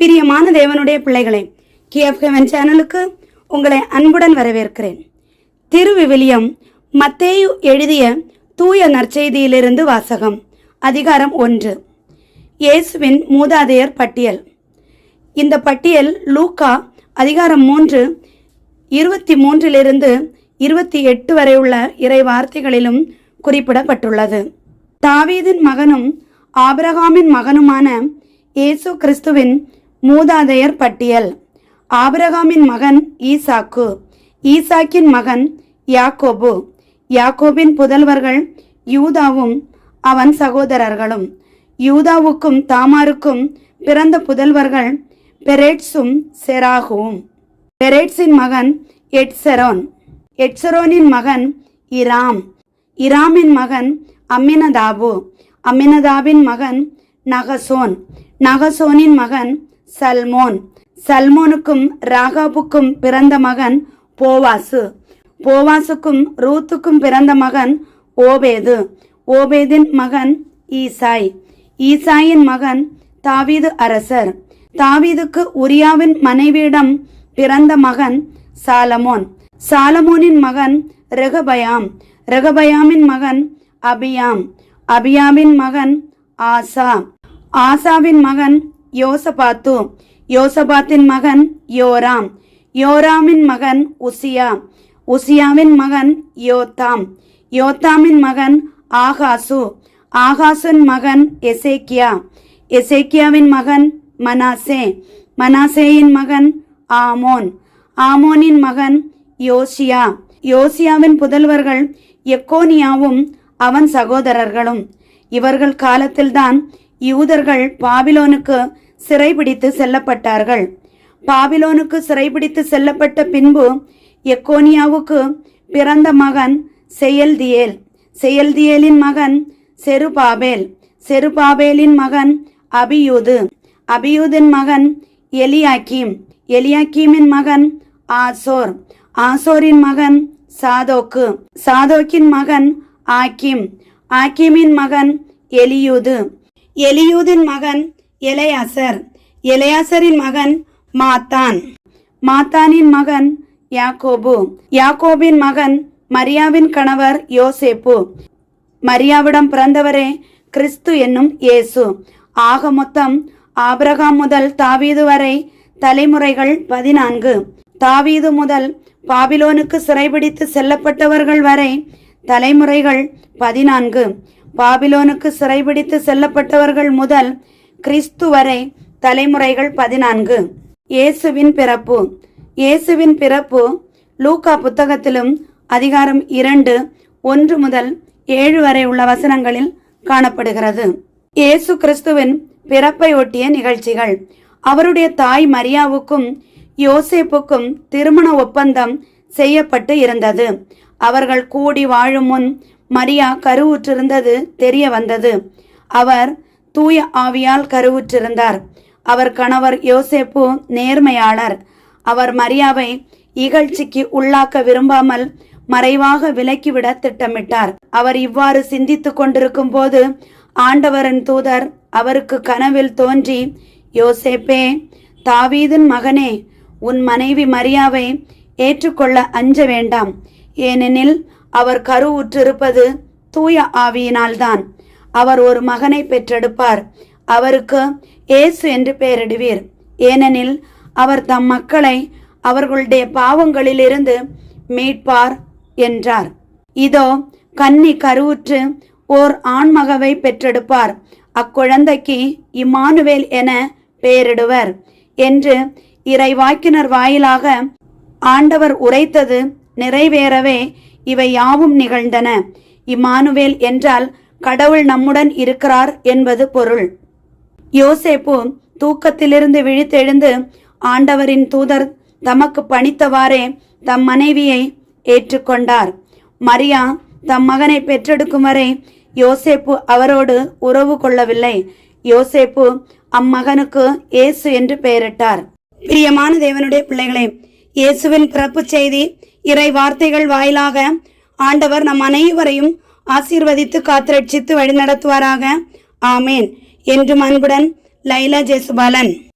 பிரியமான தேவனுடைய பிள்ளைகளே கிஎஃப் ஹெவன் சேனலுக்கு உங்களை அன்புடன் வரவேற்கிறேன். திருவிவிலியம் மத்தேயு எழுதிய தூய நற்செய்தியிலிருந்து வாசகம் அதிகாரம் ஒன்று. இயேசுவின் மூதாதையர் பட்டியல். இந்த பட்டியல் லூக்கா அதிகாரம் மூன்று இருபத்தி மூன்றிலிருந்து இருபத்தி எட்டு வரையுள்ள இறை வார்த்தைகளிலும் குறிப்பிடப்பட்டுள்ளது. தாவீதின் மகனும் ஆபிரகாமின் மகனுமான இயேசு கிறிஸ்துவின் மூதாதையர் பட்டியல். ஆபிரகாமின் மகன் ஈசாக்கு. ஈசாக்கின் மகன் யாக்கோபு. யாக்கோபின் புதல்வர்கள் யூதாவும் அவன் சகோதரர்களும். யூதாவுக்கும் தாமாருக்கும் பிறந்த புதல்வர்கள் பெரேட்ஸும் செராகுவும். பெரேட்ஸின் மகன் எட்செரோன். எட்சரோனின் மகன் இராம். இராமின் மகன் அம்மினதாபு. அம்மினதாபின் மகன் நகசோன். நகசோனின் மகன் சல்மோன். சல்மோனுக்கும் ராகாபுக்கும் பிறந்த மகன் போவாசு. போவாசுக்கும் ரூத்துக்கும் பிறந்த மகன் ஓபேது. ஓபேதின் மகன் ஈசாய். ஈசாயின் மகன் தாவீது அரசர். தாவீதுக்கு உரியாவின் மனைவியிடம் பிறந்த மகன் சாலமோன். சாலமோனின் மகன் ரெகபயாம். ரெகபயாமின் மகன் அபியாம். அபியாவின் மகன் ஆசா. ஆசாவின் மகன் யோசபாத்து யோசபாத்தின் மகன் யோராம் யோராமின் மகன் உசியா உசியாவின் மகன் யோத்தாம் யோத்தாமின் மகன் ஆகாசு ஆகாசின் மகன் எசேக்கியா எசேக்கியாவின் மகன் மனாசே மனாசேயின் மகன் ஆமோன் ஆமோனின் மகன் யோசியா யோசியாவின் புதல்வர்கள் எக்கோனியாவும் அவன் சகோதரர்களும். இவர்கள் காலத்தில்தான் யூதர்கள் பாபிலோனுக்கு சிறைபிடித்து செல்லப்பட்டார்கள். பாபிலோனுக்கு சிறைபிடித்து செல்லப்பட்ட பின்பு எக்கோனியாவுக்கு பிறந்த மகன் செயல்தியேல் செயல்தியேலின் மகன் செருபாபேல் செருபாபேலின் மகன் அபியூது அபியூதின் மகன் எலியாக்கீம் எலியாக்கீமின் மகன் ஆசோர் ஆசோரின் மகன் சாதோக்கு சாதோக்கின் மகன் ஆக்கிம் ஆக்கிமின் மகன் எலியூது. எலியூதின் மகன் எலையாசர். எலையாசரின் மகன் மாத்தான். மாத்தானின் மகன் யாக்கோபு. யாக்கோபின் மகன் மரியாவின் கணவர் யோசேப்பு. மரியாவிடம் பிறந்தவரே கிறிஸ்து என்னும் இயேசு. ஆக மொத்தம் ஆபிரகாம் முதல் தாவீது வரை தலைமுறைகள் பதினான்கு. தாவீது முதல் பாபிலோனுக்கு சிறைபிடித்து செல்லப்பட்டவர்கள் வரை தலைமுறைகள் பதினான்கு. பாபிலோனுக்கு சிறைபிடித்து செல்லப்பட்டவர்கள் முதல் கிறிஸ்து வரை தலைமுறைகள் பதினான்கு. இயேசுவின் பிறப்பு. இயேசுவின் பிறப்பு லூக்கா புத்தகத்திலும் அதிகாரம் இரண்டு ஒன்று முதல் ஏழு வரை உள்ள வசனங்களில் காணப்படுகிறது. இயேசு கிறிஸ்துவின் பிறப்பை ஒட்டிய நிகழ்ச்சிகள். அவருடைய தாய் மரியாவுக்கும் யோசேப்புக்கும் திருமண ஒப்பந்தம் செய்யப்பட்டு இருந்தது. அவர்கள் கூடி வாழும் முன் மரியா கருவுற்றிருந்தது தெரிய வந்தது. அவர் தூய ஆவியால் கருவுற்றிருந்தார். அவர் கணவர் யோசேப்பு நேர்மையாளர். அவர் மரியாவை இகழ்ச்சிக்கு உள்ளாக்க விரும்பாமல் மறைவாக விலக்கிவிட திட்டமிட்டார். அவர் இவ்வாறு சிந்தித்துக் கொண்டிருக்கும் போது ஆண்டவரின் தூதர் அவருக்கு கனவில் தோன்றி யோசேப்பே தாவீதின் மகனே உன் மனைவி மரியாவை ஏற்றுக்கொள்ள அஞ்ச வேண்டாம். ஏனெனில் அவர் கருவுற்றிருப்பது தூய ஆவியினால்தான். அவர் ஒரு மகனை பெற்றெடுப்பார். அவருக்கு ஏசு என்று பெயரிடுவீர். ஏனெனில் அவர் தம் மக்களை அவர்களுடைய பாவங்களிலிருந்து மீட்பார் என்றார். இதோ கன்னி கருவுற்று ஓர் ஆண்மகவை பெற்றெடுப்பார். அக்குழந்தைக்கு இம்மானுவேல் என பெயரிடுவர் என்று இறைவாக்கினர் வாயிலாக ஆண்டவர் உரைத்தது நிறைவேறவே இவை யாவும் நிகழ்ந்தன. இம்மானுவேல் என்றால் கடவுள் நம்முடன் இருக்கிறார் என்பது பொருள். யோசேப்பு தூக்கத்திலிருந்து விழித்தெழுந்து ஆண்டவரின் தூதர் தமக்கு பணித்தவாறே தம் மனைவியை ஏற்றுக்கொண்டார். மரியா தம் மகனை பெற்றெடுக்கும் வரை யோசேப்பு அவரோடு உறவு கொள்ளவில்லை. யோசேப்பு அம்மகனுக்கு இயேசு என்று பெயரிட்டார். பிரியமான தேவனுடைய பிள்ளைகளே இயேசுவின் பிறப்பு செய்தி இறை வார்த்தைகள் வாயிலாக ஆண்டவர் நம் அனைவரையும் ஆசீர்வதித்து காத்திரட்சித்து வழிநடத்துவாராக. ஆமேன். என்றும் அன்புடன் லைலா ஜெசுபாலன்